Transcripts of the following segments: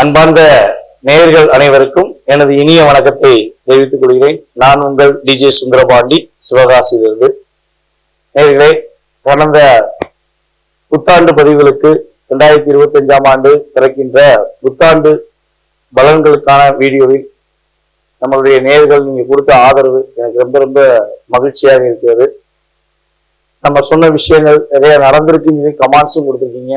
அன்பார்ந்த நேயர்கள் அனைவருக்கும் எனது இனிய வணக்கத்தை தெரிவித்துக் கொள்கிறேன். நான் உங்கள் டிஜே சுந்தரபாண்டி சிவகாசியிலிருந்து. நேயர்களே கடந்த புத்தாண்டு பதிவுகளுக்கு இரண்டாயிரத்தி இருபத்தி அஞ்சாம் ஆண்டு பிறக்கின்ற புத்தாண்டு பலன்களுக்கான வீடியோவில் நம்மளுடைய நேயர்கள் நீங்க கொடுத்த ஆதரவு எனக்கு ரொம்ப ரொம்ப மகிழ்ச்சியாக இருக்கிறது. நம்ம சொன்ன விஷயங்கள் நிறைய நடந்திருக்கு கமெண்ட்ஸும் கொடுத்துருக்கீங்க.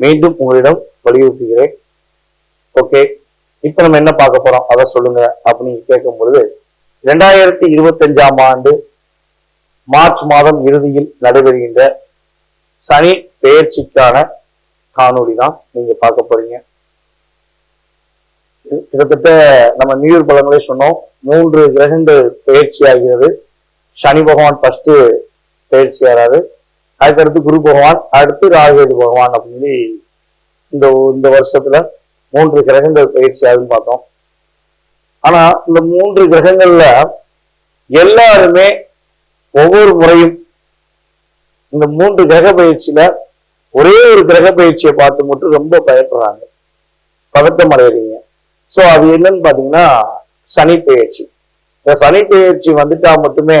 மீண்டும் உங்களிடம் வலியுறுத்துகிறேன். ஓகே இப்ப நம்ம என்ன பார்க்க போறோம்? அதை சொல்லுங்க அப்படின்னு கேட்கும் பொழுது இரண்டாயிரத்தி இருபத்தஞ்சாம் ஆண்டு மார்ச் மாதம் இறுதியில் நடைபெறுகின்ற சனி பெயர்ச்சிக்கான காணொளி தான் நீங்க பார்க்க போறீங்க. கிட்டத்தட்ட நம்ம நியூ இயர் பலங்களே சொன்னோம். மூன்று கிரகங்கள் பெயர்ச்சி ஆகிறது. சனி பகவான் ஃபர்ஸ்ட் பெயர்ச்சி ஆறாரு. அதுக்கடுத்து குரு பகவான் அடுத்து ராகுகேது பகவான் அப்படின்னு சொல்லி இந்த இந்த வருஷத்துல மூன்று கிரகங்கள் பயிற்சி ஆகுதுன்னு பார்த்தோம். ஆனா இந்த மூன்று கிரகங்கள்ல எல்லாருமே ஒவ்வொரு முறையும் இந்த மூன்று கிரக பயிற்சியில ஒரே ஒரு கிரக பயிற்சியை பார்த்து மட்டும் ரொம்ப பயப்படுறாங்க. பதட்டம் அடையிறீங்க. சோ அது என்னன்னு பாத்தீங்கன்னா சனி பயிற்சி. இந்த சனி பயிற்சி வந்துட்டா மட்டுமே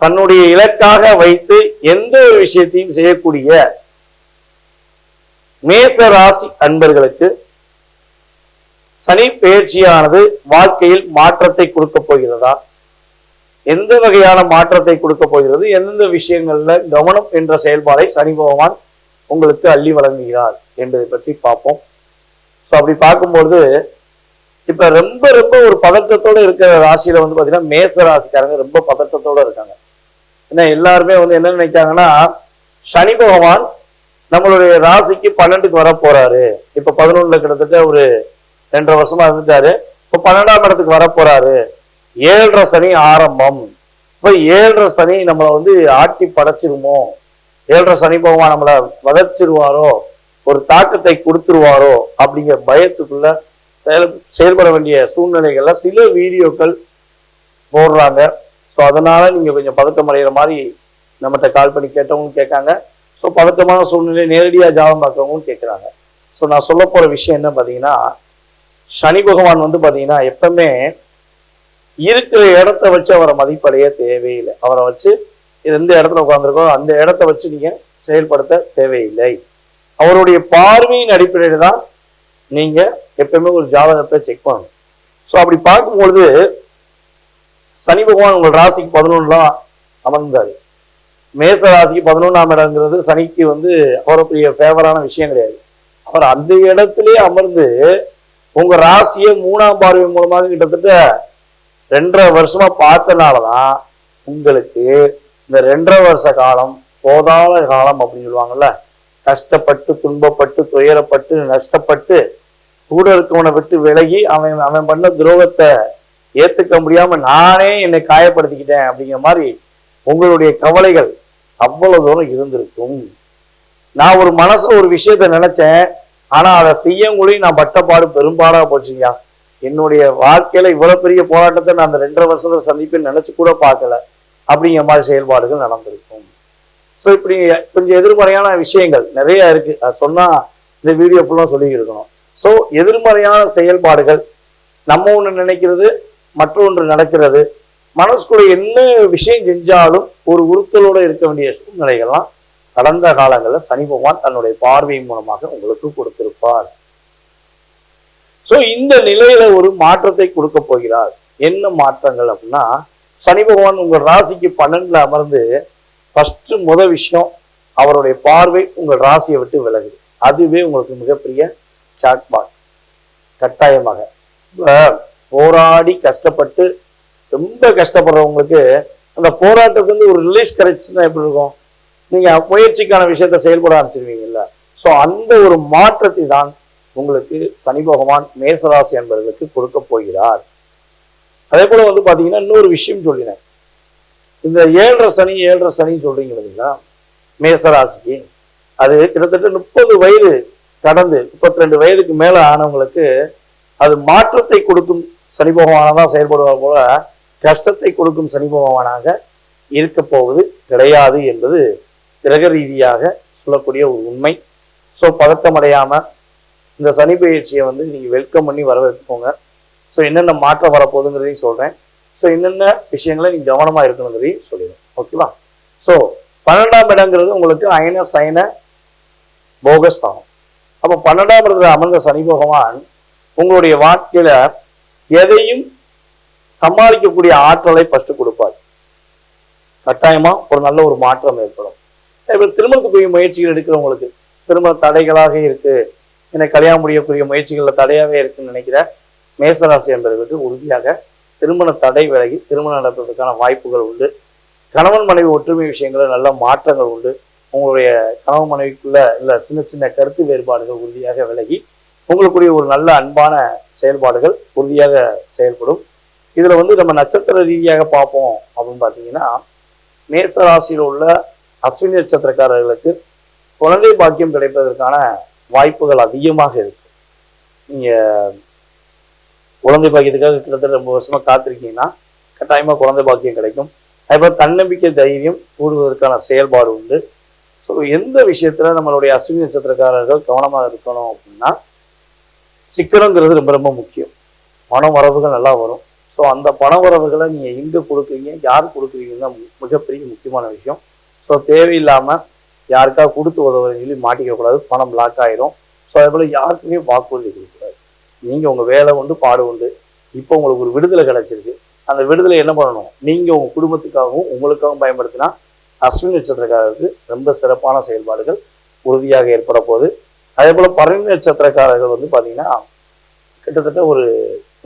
தன்னுடைய இலக்காக வைத்து எந்த ஒரு விஷயத்தையும் செய்யக்கூடிய மேச ராசி அன்பர்களுக்கு சனி பெயர்ச்சியானது வாழ்க்கையில் மாற்றத்தை கொடுக்க போகிறதா? எந்த வகையான மாற்றத்தை கொடுக்க போகிறது? எந்தெந்த விஷயங்கள்ல கவனம் என்ற செயல்பாடை சனி பகவான் உங்களுக்கு அள்ளி வழங்குகிறார் என்பதை பற்றி பார்ப்போம். ஸோ அப்படி பார்க்கும்பொழுது இப்ப ரொம்ப ரொம்ப ஒரு பதட்டத்தோட இருக்கிற ராசியில வந்து பாத்தீங்கன்னா மேச ராசிக்காரங்க ரொம்ப பதட்டத்தோட இருக்காங்க. ஏன்னா எல்லாருமே வந்து என்ன நினைக்காங்கன்னா சனி பகவான் நம்மளுடைய ராசிக்கு பன்னெண்டுக்கு வர போறாரு. இப்ப பதினொன்னுல கிட்டத்தட்ட ஒரு ரெண்டரை வருஷமா இருந்துட்டாரு. இப்ப பன்னெண்டாம் இடத்துக்கு வர போறாரு. ஏழரை சனி ஆரம்பம். இப்ப ஏழரை சனி நம்மளை வந்து ஆட்டி படைச்சிருமோ? ஏழரை சனி பகவான் நம்மளை வதச்சிருவாரோ ஒரு தாக்கத்தை கொடுத்துருவாரோ? அப்படிங்கிற பயத்துக்குள்ள செயல் செயல்பட வேண்டிய சூழ்நிலைகள்ல சில வீடியோக்கள் போடுறாங்க. ஸோ அதனால நீங்க கொஞ்சம் பதட்டம் அடைகிற மாதிரி நம்மகிட்ட கால் பண்ணி கேட்டவங்களும் கேட்காங்க. ஸோ பதட்டமான சூழ்நிலை நேரடியாக ஜாபம் பார்க்கறவங்களும் கேட்குறாங்க. ஸோ நான் சொல்ல போற விஷயம் என்ன பார்த்தீங்கன்னா சனி பகவான் வந்து பார்த்தீங்கன்னா எப்பவுமே இருக்கிற இடத்த வச்சு அவரை மதிப்படைய தேவையில்லை. அவரை வச்சு எந்த இடத்துல உட்காந்துருக்கோ அந்த இடத்த வச்சு நீங்க செயல்படுத்த தேவையில்லை. அவருடைய பார்வையின் அடிப்படையில் தான் நீங்க எப்பவுமே ஒரு ஜாதகத்தை செக் பண்ணணும். ஸோ அப்படி பார்க்கும்பொழுது சனி பகவான் உங்கள் ராசிக்கு பதினொன்றுலாம் அமர்ந்தாரு. மேச ராசிக்கு பதினொன்றாம் இடங்கிறது சனிக்கு வந்து அவருக்குரிய ஃபேவரான விஷயம் கிடையாது. அவர் அந்த இடத்திலே அமர்ந்து உங்க ராசியை மூணாம் பார்வை மூலமாக கிட்டத்தட்ட ரெண்டரை வருஷமா பார்த்தனாலதான் உங்களுக்கு இந்த ரெண்டரை வருஷ காலம் போதாத காலம் அப்படின்னு சொல்லுவாங்கல்ல கஷ்டப்பட்டு துன்பப்பட்டு துயரப்பட்டு நஷ்டப்பட்டு கூட இருக்கவனை விட்டு விலகி அவன் அவன் பண்ண துரோகத்தை ஏத்துக்க முடியாம நானே என்னை காயப்படுத்திக்கிட்டேன் அப்படிங்கிற மாதிரி உங்களுடைய கவலைகள் அவ்வளவு தூரம் இருந்திருக்கும். நான் ஒரு மனசு ஒரு விஷயத்த நினைச்சேன். ஆனா அதை செய்யங்குடி நான் பட்டப்பாடு பெரும்பாடா போச்சுங்கய்யா. என்னுடைய வாழ்க்கையில இவ்வளவு பெரிய போராட்டத்தை நான் அந்த ரெண்டரை வருஷத்துல சந்திப்பேன்னு நினைச்சு கூட பார்க்கல. அப்படிங்கிற மாதிரி செயல்பாடுகள் நடந்திருக்கும். ஸோ இப்படி கொஞ்சம் எதிர்மறையான விஷயங்கள் நிறைய இருக்கு. அது சொன்னா இந்த வீடியோ ஃபுல்லாக சொல்லி இருக்கணும் ஸோ எதிர்மறையான செயல்பாடுகள் நம்ம ஒன்று நினைக்கிறது மற்றொன்று நடக்கிறது. மனசுக்குள்ள என்ன விஷயம் செஞ்சாலும் ஒரு உறுத்தலோட இருக்க வேண்டிய சூழ்நிலைகள்லாம் கடந்த காலங்களில் சனி பகவான் தன்னுடைய பார்வை மூலமாக உங்களுக்கு கொடுத்திருப்பார். ஸோ இந்த நிலையில ஒரு மாற்றத்தை கொடுக்க போகிறார். என்ன மாற்றங்கள் அப்படின்னா சனி பகவான் உங்கள் ராசிக்கு பன்னெண்டுல அமர்ந்து ஃபர்ஸ்ட் முத விஷயம் அவருடைய பார்வை உங்கள் ராசியை விட்டு விலகுது. அதுவே உங்களுக்கு மிகப்பெரிய சாட்பாட் கட்டாயமாக. போராடி கஷ்டப்பட்டு ரொம்ப கஷ்டப்படுறவங்களுக்கு அந்த போராட்டத்துக்கு வந்து ஒரு ரிலீஸ் கிடைச்சுன்னா எப்படி இருக்கும்? நீங்க முயற்சிக்கான விஷயத்த செயல்பட ஆரம்பிச்சிருவீங்கல்ல. ஸோ அந்த ஒரு மாற்றத்தை தான் உங்களுக்கு சனி பகவான் மேசராசி என்பவர்களுக்கு கொடுக்க போகிறார். அதே போல வந்து பாத்தீங்கன்னா இன்னொரு விஷயம் சொல்லினேன். இந்த ஏழரை சனி ஏழரை சனின்னு சொல்றீங்க இல்லைங்களா மேசராசிக்கு. அது கிட்டத்தட்ட முப்பது வயது கடந்து முப்பத்தி ரெண்டு வயதுக்கு மேல ஆனவங்களுக்கு அது மாற்றத்தை கொடுக்கும் சனி பகவானாக தான் செயல்படுவார் போல கஷ்டத்தை கொடுக்கும் சனி பகவானாக இருக்க போவது கிடையாது என்பது கிரக ரீதியாக சொல்லக்கூடிய ஒரு உண்மை. ஸோ பதட்டம் இந்த சனி பயிற்சியை வந்து நீங்கள் வெல்கம் பண்ணி வரவேற்கோங்க. ஸோ என்னென்ன மாற்றம் வரப்போகுதுங்கிறதையும் சொல்கிறேன் ஸோ என்னென்ன விஷயங்களை நீங்கள் கவனமாக இருக்கணுங்கிறதையும் சொல்லிடுறேன். ஓகேவா ஸோ பன்னெண்டாம் இடங்கிறது உங்களுக்கு அயன சயன போகஸ்தானம். அப்போ பன்னெண்டாம் இடத்துல அமர்ந்த சனி பகவான் உங்களுடைய வாழ்க்கையில எதையும் சமாளிக்கக்கூடிய ஆற்றலை ஃபர்ஸ்ட் கொடுப்பார். கட்டாயமா ஒரு நல்ல ஒரு மாற்றம் ஏற்படும். இப்போ திருமணத்துக்குரிய முயற்சிகள் எடுக்கிறவங்களுக்கு திருமண தடைகளாக இருக்கு. எனக்கு கல்யாணம் முடியக்கூடிய முயற்சிகள்ல தடையாவே இருக்குன்னு நினைக்கிற மேசராசி என்பதற்கு உறுதியாக திருமண தடை விலகி திருமணம் நடப்பதற்கான வாய்ப்புகள் உண்டு. கணவன் மனைவி ஒற்றுமை விஷயங்களில் நல்ல மாற்றங்கள் உண்டு. உங்களுடைய கணவன் மனைவிக்குள்ள இல்ல சின்ன சின்ன கருத்து வேறுபாடுகள் உறுதியாக விலகி உங்களுக்குரிய ஒரு நல்ல அன்பான செயல்பாடுகள் உறுதியாக செயல்படும். இதுல வந்து நம்ம நட்சத்திர ரீதியாக பார்ப்போம் அப்படின்னு பார்த்தீங்கன்னா மேச ராசியில் உள்ள அஸ்வினி நட்சத்திரக்காரர்களுக்கு குழந்தை பாக்கியம் கிடைப்பதற்கான வாய்ப்புகள் அதிகமாக இருக்கு. நீங்க குழந்தை பாக்கியத்துக்காக கிட்டத்தட்ட ரொம்ப வருஷமா காத்திருக்கீங்கன்னா கட்டாயமா குழந்தை பாக்கியம் கிடைக்கும். அதேபோல் தன்னம்பிக்கை தைரியம் கூடுவதற்கான செயல்பாடு உண்டு. ஸோ எந்த விஷயத்துல நம்மளுடைய அஸ்வினி நட்சத்திரக்காரர்கள் கவனமாக இருக்கணும் அப்படின்னா சிக்கனங்கிறது ரொம்ப ரொம்ப முக்கியம். பண வரவுகள் நல்லா வரும். ஸோ அந்த பண வரவுகளை நீங்கள் எங்கே கொடுக்குறீங்க யார் கொடுக்குறீங்கன்னா மிகப்பெரிய முக்கியமான விஷயம். ஸோ தேவையில்லாமல் யாருக்கா கொடுத்து உதவுறதுன்னு சொல்லி மாட்டிக்கக்கூடாது பணம் பிளாக் ஆயிரும். ஸோ அதே போல் யாருக்குமே வாக்குறுதி கொடுக்கக்கூடாது நீங்கள் உங்கள் வேலை உண்டு பாடு உண்டு. இப்போ உங்களுக்கு ஒரு விடுதலை கிடச்சிருக்கு. அந்த விடுதலை என்ன பண்ணணும்? நீங்கள் உங்கள் குடும்பத்துக்காகவும் உங்களுக்காகவும் பயன்படுத்தினா அஸ்வின் நட்சத்திரக்காரருக்கு ரொம்ப சிறப்பான செயல்பாடுகள் உறுதியாக ஏற்பட போகுது. அதே போல் பரணி நட்சத்திரக்காரர்கள் வந்து பார்த்தீங்கன்னா கிட்டத்தட்ட ஒரு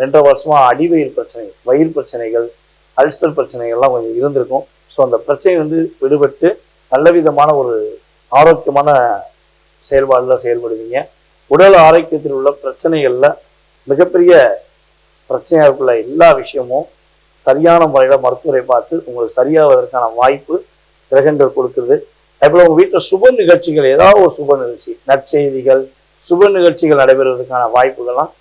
ரெண்டரை வருஷமா அடிவயிறு பிரச்சனை வயிறு பிரச்சனைகள் அல்சர் பிரச்சனைகள்லாம் கொஞ்சம் இருந்திருக்கும். ஸோ அந்த பிரச்சனை வந்து விடுபட்டு நல்ல விதமான ஒரு ஆரோக்கியமான செயல்பாடுல செயல்படுவீங்க. உடல் ஆரோக்கியத்தில் உள்ள பிரச்சனைகளில் மிகப்பெரிய பிரச்சனையாக இருக்குள்ள எல்லா விஷயமும் சரியான முறையில் மருத்துவரை பார்த்து உங்களுக்கு சரியாவதற்கான வாய்ப்பு கிரகங்கள் கொடுக்குது அதுபோல உங்கள் வீட்டில் சுப நிகழ்ச்சிகள் ஏதாவது ஒரு சுப நிகழ்ச்சி நற்செய்திகள் சுப நிகழ்ச்சிகள் நடைபெறுவதற்கான வாய்ப்புகள்லாம்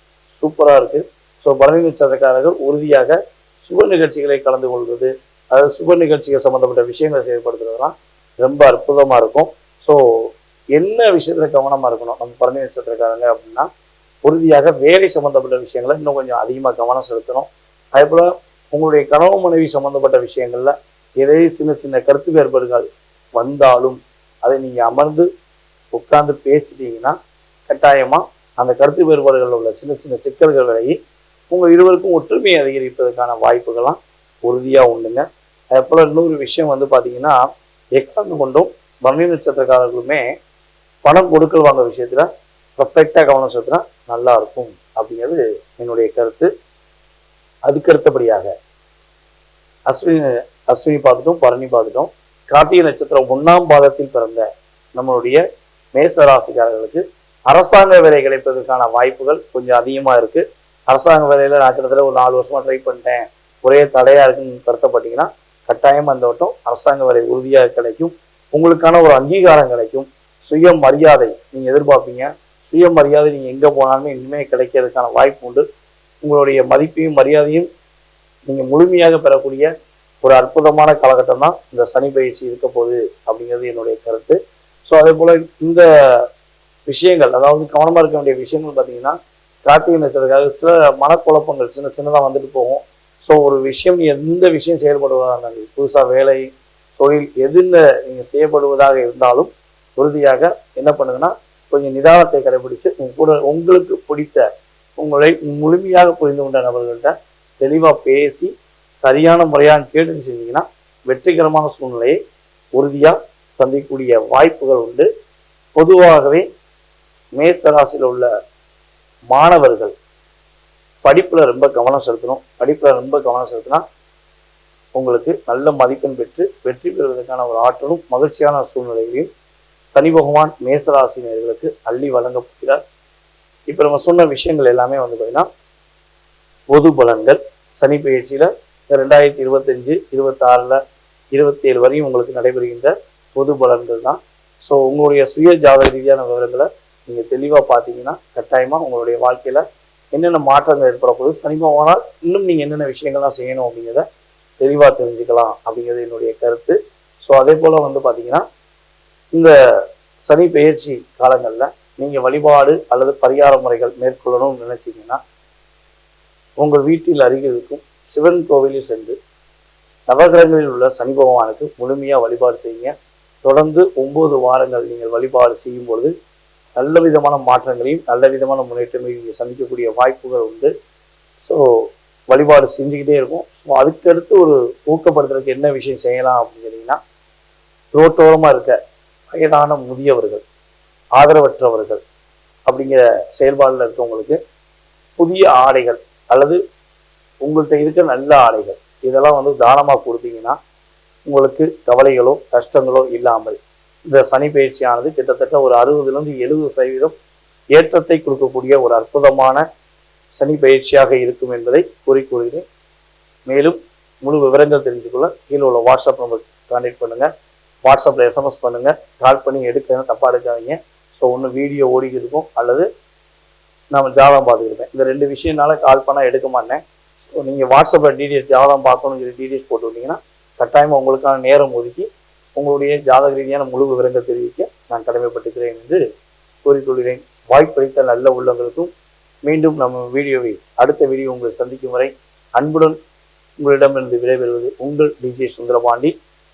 சூப்பராக இருக்குது ஸோ பரணி சதக்காரர்கள் உறுதியாக சுப நிகழ்ச்சிகளை கலந்து கொள்வது அதாவது சுப நிகழ்ச்சிகள் சம்மந்தப்பட்ட விஷயங்களை செயல்படுத்துறதுலாம் ரொம்ப அற்புதமாக இருக்கும். ஸோ என்ன விஷயத்தில் கவனமாக இருக்கணும்? நம்ம பரணி நட்சத்திரக்காரங்க அப்படின்னா உறுதியாக வேலை சம்மந்தப்பட்ட விஷயங்களை இன்னும் கொஞ்சம் அதிகமாக கவனம் செலுத்தணும். அதே போல் உங்களுடைய கணவன் மனைவி சம்மந்தப்பட்ட விஷயங்களில் ஏதேனும் சின்ன சின்ன கருத்து வேறுபாடுகள் வந்தாலும் அதை நீங்கள் அமர்ந்து உட்கார்ந்து பேசிட்டீங்கன்னா கட்டாயமாக அந்த கருத்து வேறுபாடுகளில் உள்ள சின்ன சின்ன சிக்கல்கள் விலகி இருவருக்கும் ஒற்றுமையை அதிகரிப்பதற்கான வாய்ப்புகள்லாம் உறுதியாக உண்டுங்க. அதே போல் இன்னொரு விஷயம் வந்து பார்த்தீங்கன்னா எக்காந்து கொண்டும் பரணி நட்சத்திரக்காரர்களுமே பணம் கொடுக்கல் வாங்க விஷயத்தில் பர்ஃபெக்டாக கவனம் செலுத்தினா நல்லா இருக்கும் அப்படிங்கிறது என்னுடைய கருத்து. அதுக்கு அடுத்தபடியாக அஸ்வினி அஸ்வினி பார்த்துட்டோம் பரணி பார்த்துட்டோம். கார்த்திகை நட்சத்திரம் ஒன்றாம் பாதத்தில் பிறந்த நம்மளுடைய மேச ராசிக்காரர்களுக்கு அரசாங்க வேலை கிடைப்பதற்கான வாய்ப்புகள் கொஞ்சம் அதிகமாக இருக்குது அரசாங்க வேலையில் நான் கிட்டத்தட்ட ஒரு நாலு வருஷமாக ட்ரை பண்ணிட்டேன். ஒரே தடையாக இருக்குன்னு கருத்தப்பட்டீங்கன்னா கட்டாயம் அந்த வட்டம் அரசாங்க வேலை உறுதியாக கிடைக்கும். உங்களுக்கான ஒரு அங்கீகாரம் கிடைக்கும். சுய மரியாதை நீங்கள் எதிர்பார்ப்பீங்க. சுய மரியாதை நீங்கள் எங்கே போனாலுமே இனிமே கிடைக்கிறதுக்கான வாய்ப்பு உண்டு. உங்களுடைய மதிப்பையும் மரியாதையும் நீங்கள் முழுமையாக பெறக்கூடிய ஒரு அற்புதமான காலகட்டம் தான் இந்த சனி பயிற்சி இருக்க போகுது அப்படிங்கிறது என்னுடைய கருத்து. ஸோ அதே போல் இந்த விஷயங்கள் அதாவது கவனமாக இருக்க வேண்டிய விஷயங்கள் பார்த்தீங்கன்னா கார்த்திகை நட்சத்திரக்காக சில மனக்குழப்பங்கள் சின்ன சின்னதாக வந்துட்டு போகும். ஸோ ஒரு விஷயம் நீ எந்த விஷயம் செயல்படுவதாக இருந்தாலும் புதுசாக வேலை தொழில் எதுன்னு நீங்கள் செய்யப்படுவதாக இருந்தாலும் உறுதியாக என்ன பண்ணுங்கன்னா கொஞ்சம் நிதானத்தை கடைபிடிச்சு உங்க கூட உங்களுக்கு பிடித்த உங்களை முழுமையாக புரிந்து கொண்ட நபர்கள்ட்ட தெளிவாக பேசி சரியான முறையான கேட்டு செஞ்சீங்கன்னா வெற்றிகரமான சூழ்நிலையை உறுதியாக சந்திக்கக்கூடிய வாய்ப்புகள் உண்டு. பொதுவாகவே மேசராசியில் உள்ள மாணவர்கள் படிப்பில் ரொம்ப கவனம் செலுத்தணும். படிப்பில் ரொம்ப கவனம் செலுத்தினா உங்களுக்கு நல்ல மதிப்பெண் பெற்று வெற்றி பெறுவதற்கான ஒரு ஆற்றலும் மகிழ்ச்சியான சூழ்நிலையிலையும் சனி பகவான் மேசராசினியர்களுக்கு அள்ளி வழங்கப்படுகிறார் இப்போ நம்ம சொன்ன விஷயங்கள் எல்லாமே வந்து பார்த்தீங்கன்னா பொது பலன்கள் சனி பயிற்சியில் ரெண்டாயிரத்தி இருபத்தஞ்சு இருபத்தாறுல இருபத்தி ஏழு வரையும் உங்களுக்கு நடைபெறுகின்ற பொது பலன்கள் தான். ஸோ உங்களுடைய சுய ஜாதக ரீதியான விவரங்களை நீங்க தெளிவா பார்த்தீங்கன்னா கட்டாயமா உங்களுடைய வாழ்க்கையில என்னென்ன மாற்றங்கள் ஏற்பட போகுது சனி பகவானால் இன்னும் நீங்க என்னென்ன விஷயங்கள்லாம் செய்யணும் அப்படிங்கிறத தெளிவா தெரிஞ்சுக்கலாம் அப்படிங்கிறது என்னுடைய கருத்து. ஸோ அதே போல வந்து பாத்தீங்கன்னா இந்த சனி பெயர்ச்சி காலங்கள்ல நீங்க வழிபாடு அல்லது பரிகார முறைகள் மேற்கொள்ளணும்னு நினைச்சீங்கன்னா உங்கள் வீட்டில் அருகில் இருக்கும் சிவன் கோவிலில் சென்று நவகிரகங்களில் உள்ள சனி பகவானுக்கு முழுமையாக வழிபாடு செய்யுங்க. தொடர்ந்து ஒன்பது வாரங்கள் நீங்கள் வழிபாடு செய்யும் பொழுது நல்ல விதமான மாற்றங்களையும் நல்ல விதமான முன்னேற்றங்களையும் நீங்கள் சந்திக்கக்கூடிய வாய்ப்புகள் உண்டு. ஸோ வழிபாடு செஞ்சுக்கிட்டே இருக்கும். ஸோ அதுக்கடுத்து ஒரு ஊக்கப்படுத்துறதுக்கு என்ன விஷயம் செய்யலாம் அப்படின்னு கேட்டிங்கன்னா ரோட்டோரமாக இருக்க வயதான முதியவர்கள் ஆதரவற்றவர்கள் அப்படிங்கிற செயல்பாடில் இருக்கவங்களுக்கு புதிய ஆடைகள் அல்லது உங்கள்கிட்ட இருக்க நல்ல ஆடைகள் இதெல்லாம் வந்து தானமாக கொடுத்தீங்கன்னா உங்களுக்கு கவலைகளோ கஷ்டங்களோ இல்லாமல். இந்த சனி பயிற்சியானது கிட்டத்தட்ட ஒரு அறுபதுலேருந்து எழுபது சதவீதம் ஏற்றத்தை கொடுக்கக்கூடிய ஒரு அற்புதமான சனி பயிற்சியாக இருக்கும் என்பதை கூறிக்கொள்கிறேன். மேலும் முழு விவரங்கள் தெரிஞ்சுக்கொள்ள கீழே உள்ள வாட்ஸ்அப் நம்பர் கான்டெக்ட் பண்ணுங்கள் வாட்ஸ்அப்பில் எஸ்எம்எஸ் பண்ணுங்கள் கால் பண்ணி எடுக்க தப்பாக எடுக்காதீங்க. ஸோ ஒன்று வீடியோ ஓடிக்கிட்டு இருக்கும். அல்லது நம்ம ஜாதகம் பார்த்துக்கிட்டேன் இந்த ரெண்டு விஷயம்னால கால் பண்ணால் எடுக்க மாட்டேன். நீங்கள் வாட்ஸ்அப்பில் டீடைல்ஸ் ஜாதகம் பார்க்கணும்னு சொல்லி டீடைல்ஸ் போட்டு விட்டீங்கன்னா கட்டாயமாக உங்களுக்கான நேரம் ஒதுக்கி உங்களுடைய ஜாதக ரீதியான முழு விவரங்கள் தெரிவிக்க நான் கடமைப்பட்டுக்கிறேன் என்று கூறிக்கொள்கிறேன் வாய்ப்பளித்த நல்ல உள்ளங்களுக்கும் மீண்டும் நம்ம வீடியோவை அடுத்த வீடியோ உங்களை சந்திக்கும் வரை அன்புடன் உங்களிடமிருந்து விடைபெறுவது உங்கள் டிஜே சுந்தரபாண்டி.